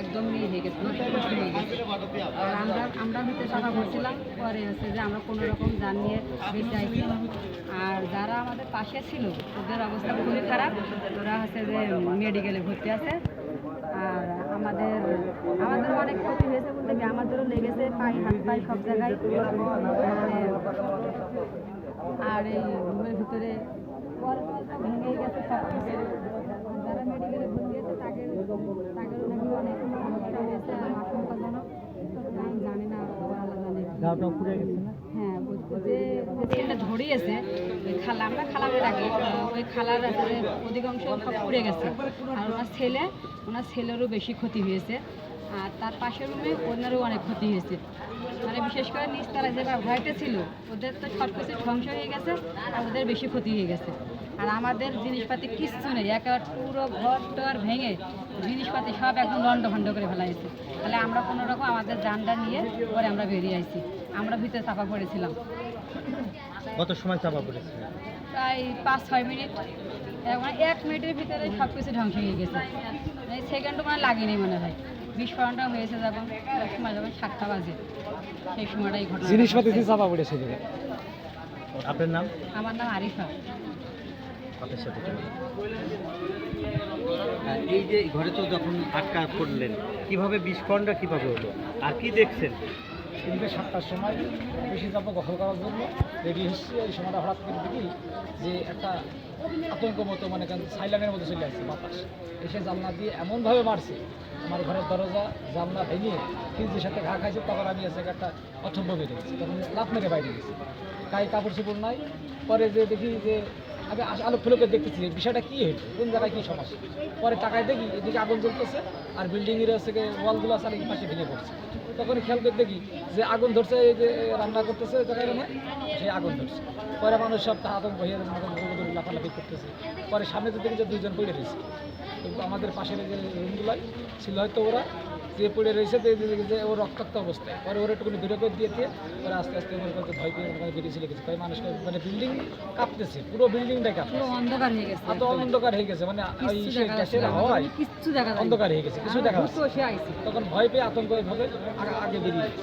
একদম নিয়ে হয়ে গেছে। আর আমরা আমরা ভিতরে টাকা ভরছিলাম পরে হচ্ছে যে আমরা কোনো রকম যান নিয়ে আর যারা আমাদের পাশে ছিল, ওদের অবস্থা খুবই খারাপ। ওরা হচ্ছে যে মেডিকেলে ভর্তি আছে। আর আমাদের আমাদের অনেক ক্ষতি হয়েছে বলতে কি, আমাদেরও লেগেছে পাই হাত পাই সব জায়গায়। মানে আর এই রুমের ভিতরে ভেঙে গেছে সব। কিছু যারা মেডিকেলে ভর্তি আছে তাদের তাদেরও নাকি অনেক সমস্যা হয়েছে আর আশঙ্কাজনক তো আমি জানি না ওরা জানে পুড়ে গেছে না? হ্যাঁ আর তার পাশের রুমে অনেক ক্ষতি হয়েছে। মানে বিশেষ করে নিচতলা যে ভাইটা ছিল, ওদের তো সব কিছু ধ্বংস হয়ে গেছে, আর ওদের বেশি ক্ষতি হয়ে গেছে। আর আমাদের জিনিসপাতি কিচ্ছু নেই। একেবারে পুরো ঘর টর ভেঙে জিনিসপাতি সব একদম লন্ড ভন্ড করে ফেলা হয়েছে। তাহলে আমরা কোনো রকম আমাদের জানটা নিয়ে পরে আমরা বেরিয়ে আইছি। আমরা ভিতরে চাপা পড়েছিলাম। কত সময় চাপা পড়েছিল? প্রায় পাঁচ ছয় মিনিট। মানে এক মিনিটের ভিতরে সব কিছু ধ্বংস হয়ে গেছে। এই সেকেন্ডও মানে লাগেনি মনে হয়। বিস্ফোরণটা হয়েছে যখন সময় যখন সাতটা বাজে। সেই সময়টাই ঘটনা। জিনিসপাতি দিয়ে চাপা পড়েছিল আপনার নাম? আমার নাম আরিফা। আপনার সাথে এই যে ঘরে তো যখন আটকা পড়লেন, কীভাবে বিস্ফোরণটা কীভাবে হলো? আর কি দেখছেন? তিনটে সাতটার সময় বেশি যাব দখল করার জন্য রেডি হচ্ছে। এই সময়টা হঠাৎ করে দেখি যে একটা আতঙ্ক মতো মানে সাইলানের মতো চলে আসছে বাতাস। এসে জানলা দিয়ে এমনভাবে মারছে, আমার ঘরের দরজা, জানলা ভেঙে ফ্রিজের সাথে ঘা খাইছে, তখন আমি এসে একটা অথব্য বেরিয়ে গেছি। তখন লাভ মেরে বাইরে গেছি। গায়ে কাপড় চোপড় নাই। পরে যে দেখি যে আমি আলো ফুলোকে দেখতেছি, বিষয়টা কী হইল? কোন জায়গায় কী সমস্যা? পরে তাকায় দেখি, এদিকে আগুন জ্বলতেছে, আর বিল্ডিংয়ের হচ্ছে ওয়ালগুলো আছে আর পাশে ভেঙে পড়ছে। তখন খেয়াল করে দেখি যে আগুন ধরছে, এই যে রান্না করতেছে জায়গায় না সেই আগুন ধরছে। পরে মানুষ সব আতঙ্ক হয়ে লাফালাফি করতেছে। পরে সামনে তো দেখি যে দুইজন পড়ে রয়েছে। কিন্তু আমাদের পাশের যে রুমগুলাই ছিল হয়তো ওরা যে পড়ে রয়েছে যে ও রক্তাক্ত অবস্থায় পরে ওরা একটুখানি দূরে করে দিয়ে দিয়ে ওরা আস্তে আস্তে মনে করতে ভয় পেয়ে ওখানে বেরিয়ে চলে গেছে। তাই মানুষকে মানে বিল্ডিং কাঁপতেছে পুরো বিল্ডিংটা কাঁপতেছে। পুরো অন্ধকার হয়ে গেছে এত অন্ধকার হয়ে গেছে মানে ওই গ্যাসের না, আমাদের হাওয়ায় কিচ্ছু দেখা অন্ধকার হয়ে গেছে কিছু দেখা তখন ভয় পেয়ে আতঙ্ক ভাবে আগে বেরিয়ে গেছে।